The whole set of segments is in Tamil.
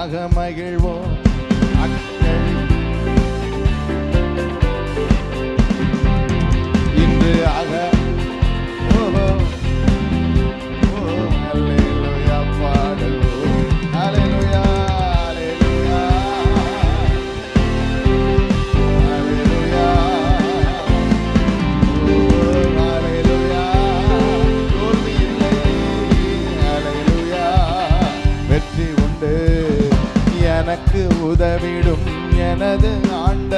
அகமகிழ்வோம் அக்களி இன்று உதவிடும் எனது ஆண்டு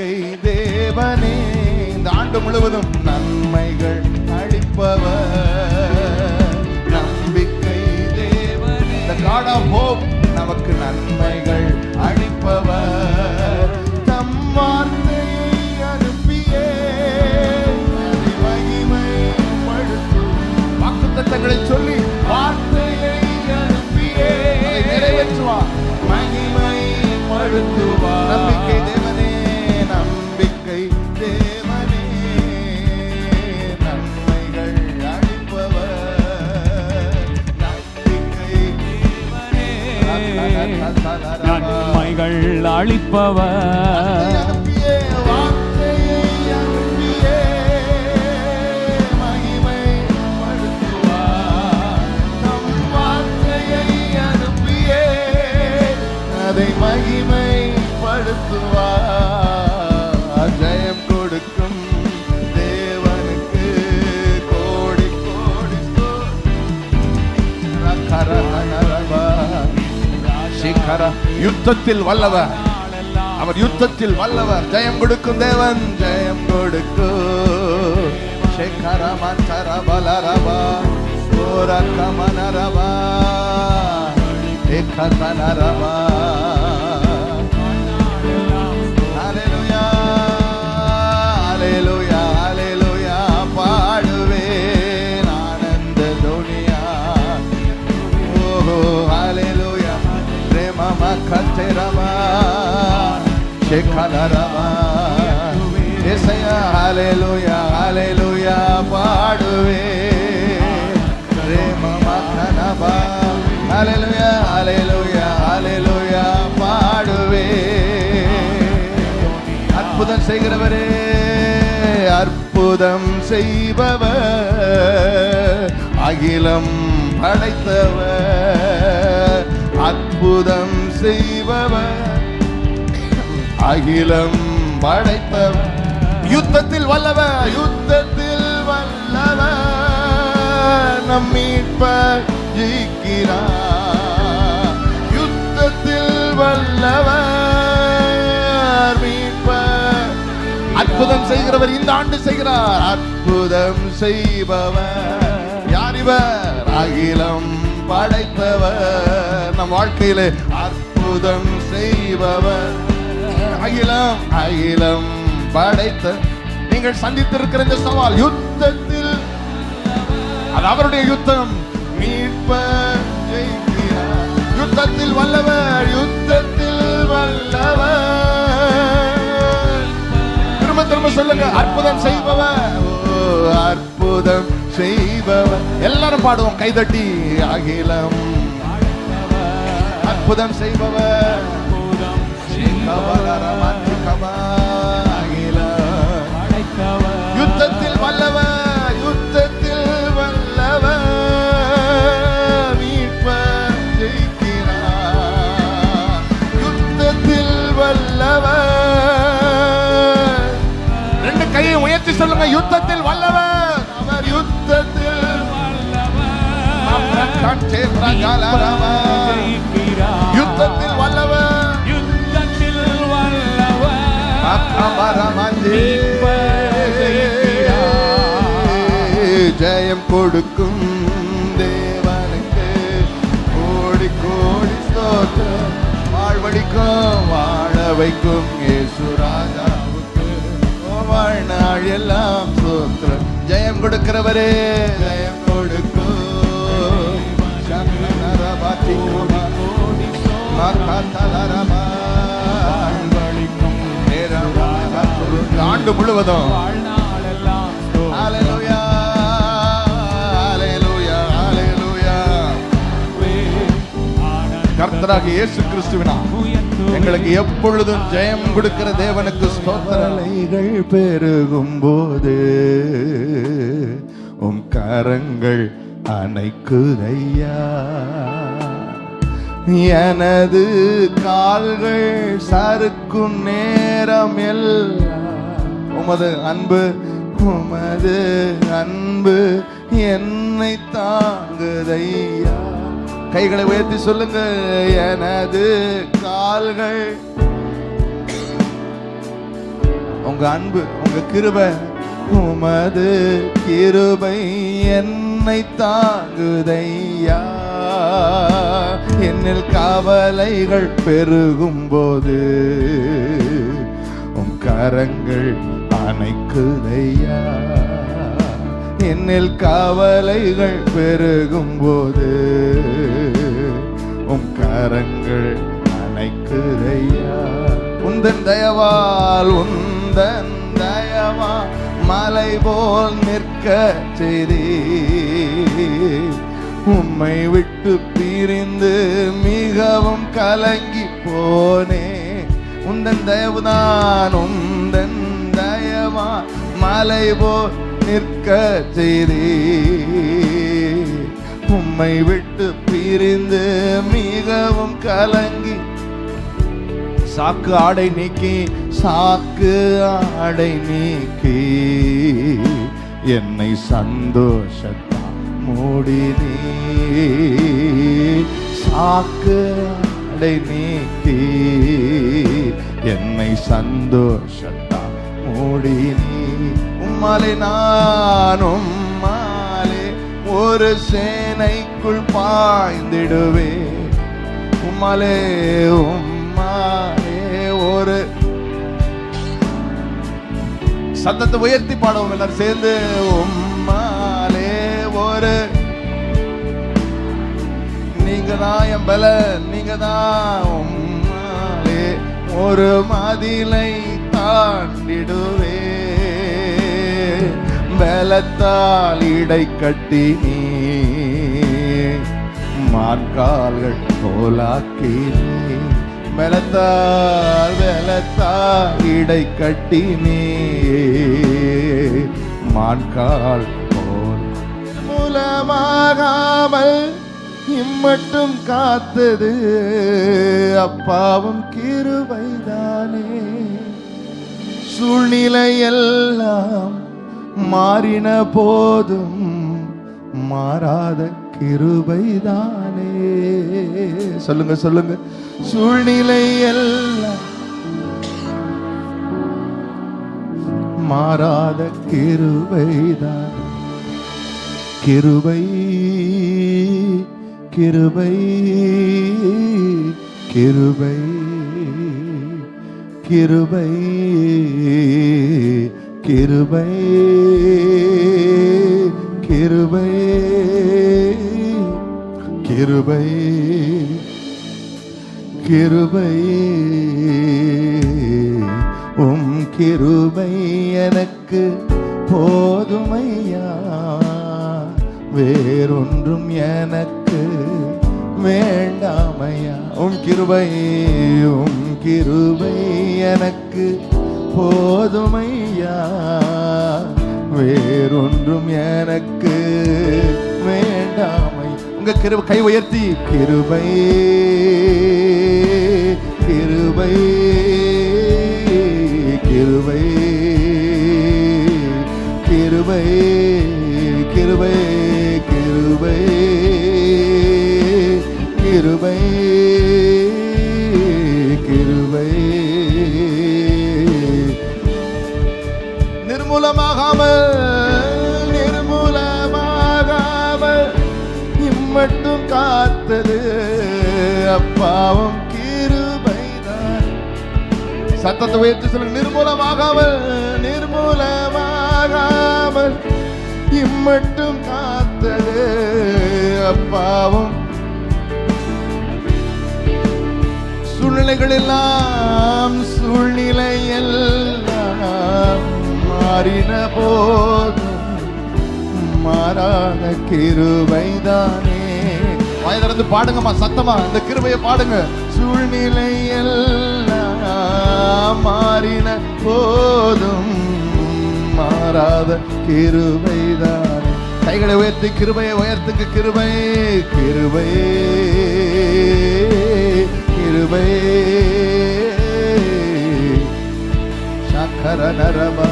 வாழ்க்கை தேவனே. இந்த ஆண்டு முழுவதும் யுத்தத்தில் வல்லவர். அவர் யுத்தத்தில் வல்லவர். ஜெயம் கொடுக்கும் தேவன் ஜெயம் கொடுக்கும். சேகர மந்தர பலரபா ஏகதனரபா கத்தரமா ஷேகலரமா ஏசையா ஹalleluya ஹalleluya பாடுவே பிரேமம கனபா ஹalleluya ஹalleluya ஹalleluya பாடுவே அற்புதம் செய்கிறவரே அற்புதம் செய்பவர் அகிலம் படைத்தவர். அற்புதம் செய்பவர். அகிலம் படைத்தவர். யுத்தத்தில் வல்லவர் யுத்தத்தில் வல்லவர். நம் மீட்பர் ஜெயிக்கிறார். யுத்தத்தில் வல்லவர் மீட்பர். அற்புதம் செய்கிறவர் இந்த ஆண்டு செய்கிறார். அற்புதம் செய்பவர். யார் இவர்? அகிலம் படைத்தவர். நம் வாழ்க்கையிலே அற்புதம் செய்பவர். அகிலம் அகிலம் படைத்த. நீங்கள் சந்தித்திருக்கிற இந்த சவால் யுத்தத்தில். அது அவருடைய யுத்தம். மீட்பர் யுத்தத்தில் வல்லவர் யுத்தத்தில் வல்லவர். திரும்ப திரும்ப சொல்லுங்க அற்புதம் செய்பவர். ஓ அற்புதம் செய்பவர். எல்லாரும் பாடுவோம் கைதட்டி அகிலம். அற்புதம் செய்பவர். அகிலம். யுத்தத்தில் வல்லவர் யுத்தத்தில் வல்லவர். மீட்பர் ஜெயிக்கிறார். யுத்தத்தில் வல்லவர். ரெண்டு கையை உயர்த்தி சொல்லுங்க யுத்தத்தில் வல்லவர். அவர் யுத்தத்தில் பிரகலரவா. யுத்தத்தில் வல்லவர். யுத்தத்தில் வல்லவர். ஜெயம் கொடுக்கும் தேவனுக்கு கோடி கோடி ஸ்தோத்திரம். வாழ்வழிக்கும் வாழ வைக்கும் இயேசு ராஜாவுக்கு. வாழ்நாள் எல்லாம் ஸ்தோத்திரம். ஜெயம் கொடுக்கிறவரே ஜெயம் கொடுக்கும். ஆண்டு முழுவதும். கர்த்தராகிய இயேசு கிறிஸ்துவினா. எங்களுக்கு எப்பொழுதும் ஜெயம் கொடுக்கிற தேவனுக்கு ஸ்தோத்திரங்கள் பெருகும் போது உம் கரங்கள் அணைக்குதையா? எனது கால்கள் சறுக்கும் நேரம் எல்லாம். உமது அன்பு உமது அன்பு என்னை தாங்குதையா. கைகளை உயர்த்தி சொல்லுங்க எனது கால்கள். உங்க அன்பு உங்க கிருபை உமது கிருபை என்னை தாங்குதையா. என்னில் கவலைகள் பெருகும் போது உம் கரங்கள் அணைக்குதையா? என்னில் கவலைகள் பெருகும் போது உம் கரங்கள் அணைக்குதையா? உந்தன் தயவால் உந்தன் தயவா மலை போல் நிற்க செய்தீ உம்மை விட்டு பிரிந்து மிகவும் கலங்கி போனே. உந்தன் தயவுதான் உந்தன் தயவா மலை போ நிற்க செய்தே உம்மை விட்டு பிரிந்து மிகவும் கலங்கி. சாக்கு ஆடை நீக்கி சாக்கு ஆடை நீக்கி. என்னை சந்தோஷத்தை மூடி சாக்கு அடை நீட்டி என்னை சந்தோஷத்தா மூடி உம்மாலே நான் உம்மாலே ஒரு சேனைக்குள் பாய்ந்திடுவே உம்மாலே உம்மாலே ஒரு சத்தத்தை உயர்த்தி பாடுவோம் எல்லாரும் சேர்ந்து. உம் ஒரு நீங்க தான் என் பல நீங்க தான் ஒரு மதிலை தாண்டிடுவே. பலத்தால் இடை கட்டி நீ. மான்கால்கள் போலாக்கி நீ. பலத்தால் பலத்தால் இடை கட்டி நீ. மான்கால் மூலமாகாமல் இம்மட்டும் காத்தது. அப்பாவும் கிருபைதானே. சூழ்நிலை எல்லாம் மாறின போதும் மாறாத கிருபைதானே. சொல்லுங்க சொல்லுங்க. சூழ்நிலை எல்லாம் மாறாத கிருபைதான். கிருபை கிருபை கிருபை கிருபை கிருபை கிருபை கிருபை கிருபை. உம் கிருபை எனக்கு போதுமையா வேறொன்றும் எனக்கு வேண்டாமையா? உம் கிருபை உம் கிருபை எனக்கு போதுமையா? வேறொன்றும் எனக்கு வேண்டாமை உங்க கிருபை கை உயர்த்தி. கிருபை கிருபை கிருபை கிருபை கிருபை. கிருபை கிருபை கிருபை. நிர்மூலமாகாமல் நிர்மூலமாகாமல் இம்மட்டும் காத்தது. அப்பாவும் கிருபைதான். சத்தத்தை உயர்த்தி சொல்லுங்க. நிர்மூலமாகாமல் நிர்மூலமாகாமல் இம்மட்டும் கா அப்பாவும் சூழ்நிலைகள் எல்லாம் சூழ்நிலை எல்லாம் மாறின போதும். மாறாத கிருபைதானே. வாய் திறந்து பாடுங்கம்மா சத்தமா இந்த கிருபையை பாடுங்க. சூழ்நிலை எல்லாம் மாறின போதும். மாறாத கிருபைதான். கைகளை உயர்த்தி கிருபையை உயர்த்துக்கு கிருபை கிருபை கிருபை. சக்கர நரபா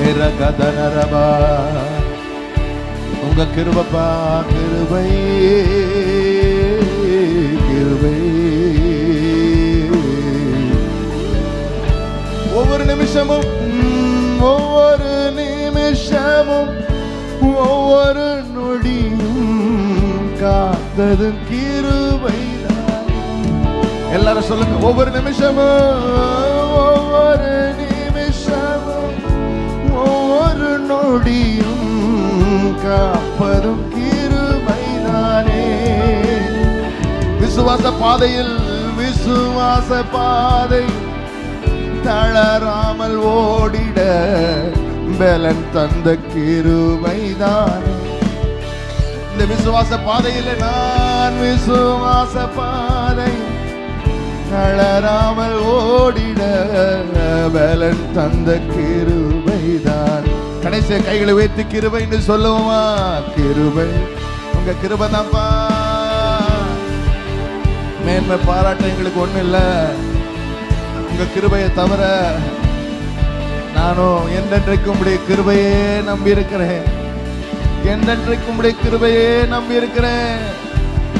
நிரகத நரபா. உங்க கிருபப்பா கிருபை கிருபை. நிமிஷமும் ஒவ்வொரு நிமிஷமும் ஒவ்வொரு நொடியும் காத்தது கிருபை எல்லாரும் சொல்லுங்க ஒவ்வொரு நிமிஷமும் ஒவ்வொரு நிமிஷமும் ஒவ்வொரு நொடியும் காப்பதும் கிருபைதானே. விசுவாச பாதையில் விசுவாச பாதை தளராமல் ஓடிட பலன் தந்த கிருபைதானே. இந்த விசுவாச பாதையில் நான் விசுவாச பாதை தளராமல் ஓடிட பலன் தந்த கிருபைதான். கடைசி கைகளை வைத்து கிருபைன்னு சொல்லுவோமா? கிருபை. உங்க கிருபை தான்ப்பா. மேன்மை பாராட்ட எங்களுக்கு ஒண்ணு இல்லை. உங்க கிருபையை தவிர நானும் என்றென்றைக்கும் உடைய கிருபையே நம்பி இருக்கிறேன் என்றென்றைக்கும் உடைய கிருபையே நம்பி இருக்கிறேன்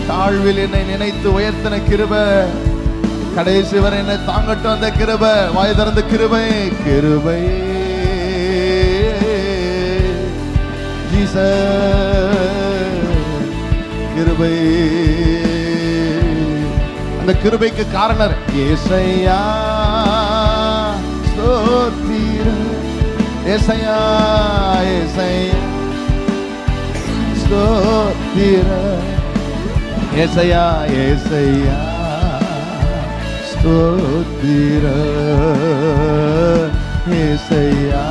தாழ்வில் என்னை நினைத்து உயர்த்தின கிருப கடைசி வரை என்னை தாங்கட்டும் அந்த கிருப வாய் திறந்த கிருபை கிருபை கிருபை. அந்த கிருபைக்கு காரணர் ஏசையா ஏசையா ஏசையா. ஸ்தோத்திர. ஏசையா ஏசையா. ஸ்தோத்திர. ஏசையா.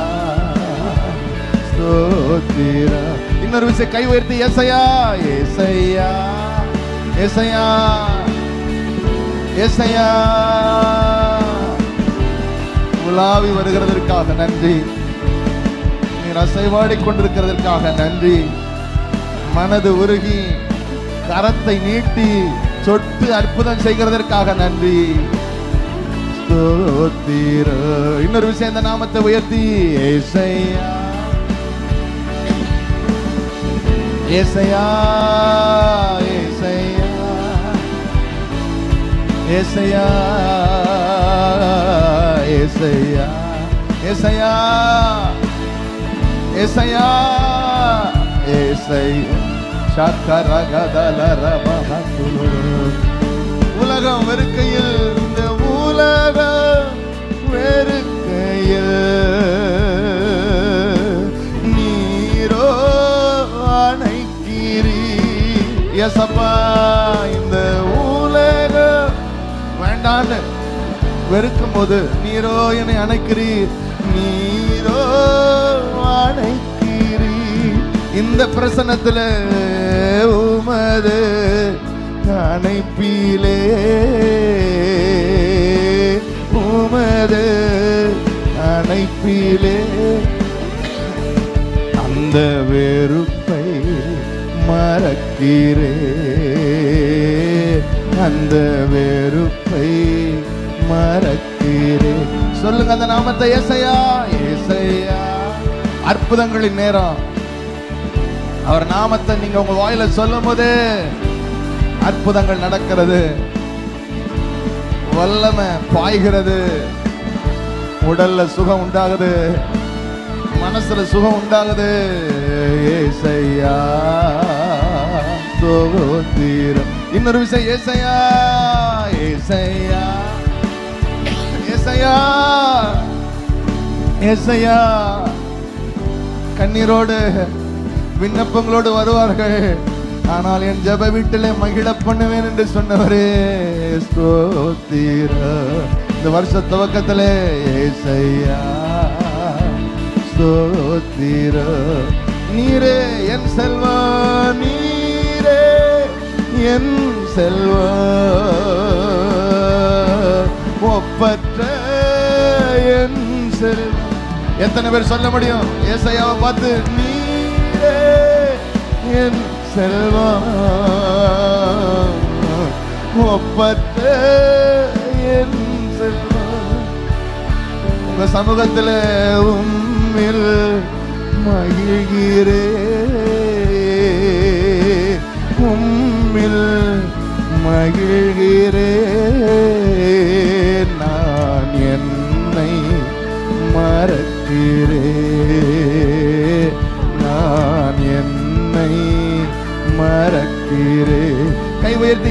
ஸ்தோத்திர. இன்னொரு விஷயம் கை உயர்த்தி ஏசையா ஏசையா. ஏசையா. ஏசையா. உலாவி வருகிறதற்காக நன்றி. நீர் அசைவாடி கொண்டிருக்கிறதற்காக நன்றி. மனது உருகி கரத்தை நீட்டி சொட்டு அற்புதம் செய்கிறதற்காக நன்றி. இன்னொரு விஷயம் இந்த நாமத்தை உயர்த்தி ஏசையா. ஏசையா ஏசையா. ஏசையா. ஏசையா ஏசையா ஏசையா உலகம் வெறுக்கையில் இந்த உலகம் வெறுக்கையில். நீரோ அணைக்கிறீ எசப்பா இந்த உலகம் வேண்டான்னு வெறுக்கும் போது நீரோ என்னை அணைக்கிறீர். நீரோ அணைக்கிறீர் இந்த பிரசனத்துல உமது அணைப்பிலே உமது அணைப்பிலே அந்த வெறுப்பை மறக்கிறே. அந்த வெறுப்பை மறக்கிறே. சொல்லுங்க அந்த நாமத்தை எசையா எசையா அற்புதங்களின் நேரம். அவர் நாமத்தை நீங்க உங்க வாயில சொல்லும் போது அற்புதங்கள் நடக்கிறது. வல்லமை பாய்கிறது. உடல்ல சுகம் உண்டாகுது. மனசுல சுகம் உண்டாகுது. ஏசையா சோதீரம் இன்னொரு விஷயம் ஏசையா ஏசையா ஏசையா ஏசையா. கண்ணீரோடு விண்ணப்பங்களோடு வருவார்கள். ஆனால் என் ஜெப வீட்டிலே மகிழ பண்ணுவேன் என்று சொன்னவரே ஸ்தோத்திர. இந்த வருஷ துவக்கத்திலே ஏசையா ஸ்தோத்திர. நீரே என் செல்வா நீரே என் செல்வா. ஒப்பற்ற என் செல்வா. எத்தனை பேர் சொல்ல முடியும்? ஏசையாவை பார்த்து நீரே என் செல்வா ஒப்பற்ற என் செல்வா. உங்க சமூகத்தில் உம்மில் மகிழ்கிறே. உம்மில் மகிழ்கிறே.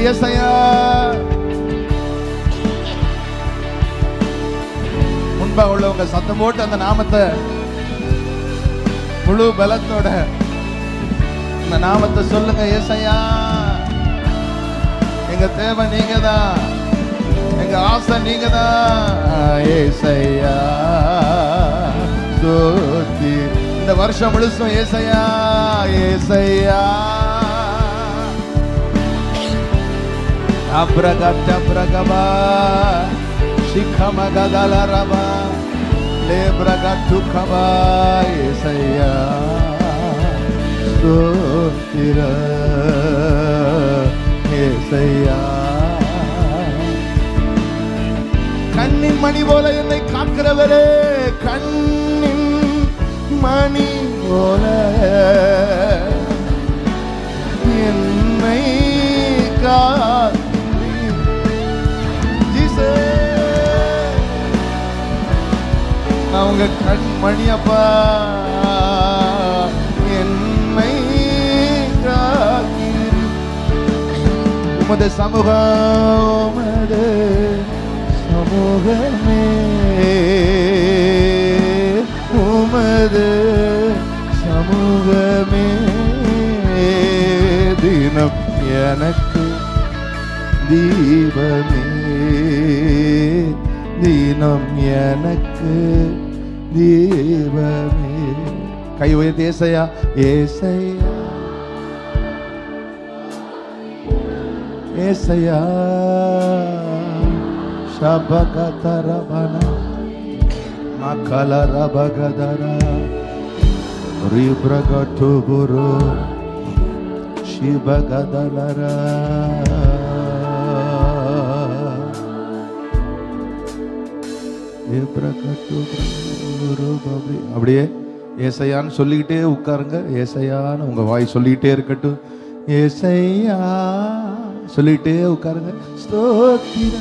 ஏசையா முன்பா உள்ளவங்க சத்தம் போட்டு அந்த நாமத்தை முழு பலத்தோட இந்த நாமத்தை சொல்லுங்க ஏசையா எங்க தேவை நீங்க தான் எங்க ஆசை நீங்க தான் ஏசையா இந்த வருஷம் முழுசும் ஏசையா ஏசையா அப்ரகட் அப்ரகபா சிக்கமகதலரபா லேப்ரகட்டுக்கபா ஏசையா ஸ்தோத்திர ஏசையா கண்ணின் மணி போல என்னை காக்கிறவரே கண்ணின் மணி போல என்னை காக்கிறீர். நான் உங்க கண்மணி அப்பா என்னை உமது சமூகம் சமூகமே. உமது சமூகமே. தினம் எனக்கு தீபமே. தினம் எனக்கு ദൈവമേ കൈ ഉയർത്തി ഏസയ ഏസയ ఏసయ శబకతరబన మకలరబగదర రిబ్రగటుబురు శిబగదలరా அப்படியே ஏசையான்னு சொல்லிக்கிட்டே உட்காருங்க. ஏசையான்னு உங்க வாய் சொல்லிக்கிட்டே இருக்கட்டும். ஏசையா சொல்லிக்கிட்டே உட்காருங்க. ஸ்தோத்திர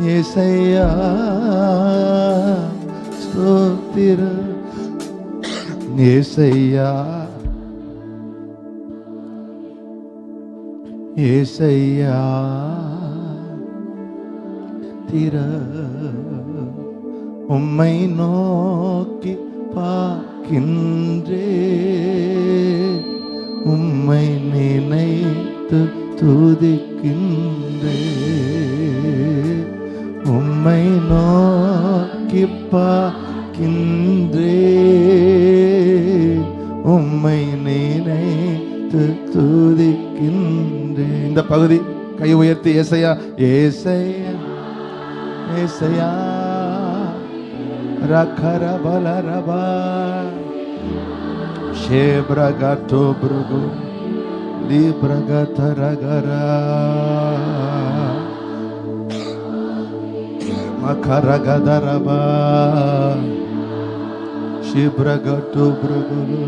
ஏசையா ஸ்தோத்திர ஏசையா. ஏசையா. திற உம்மை நோக்கி பார்க்கின்றே. உம்மை நினைத்து துதிக்கின்றே. உம்மை நோக்கி பார்க்கின்றே. உம்மை நினைத்து துதிக்கின்றே. இந்த பகுதி கை உயர்த்தி ஏசையா. ஏசையா. ఏసయా రఖర బల రబ శేబ్రగతో భృగు దీబ్రగతరగరా మఖరగదరబ శిబ్రగతో భృగులు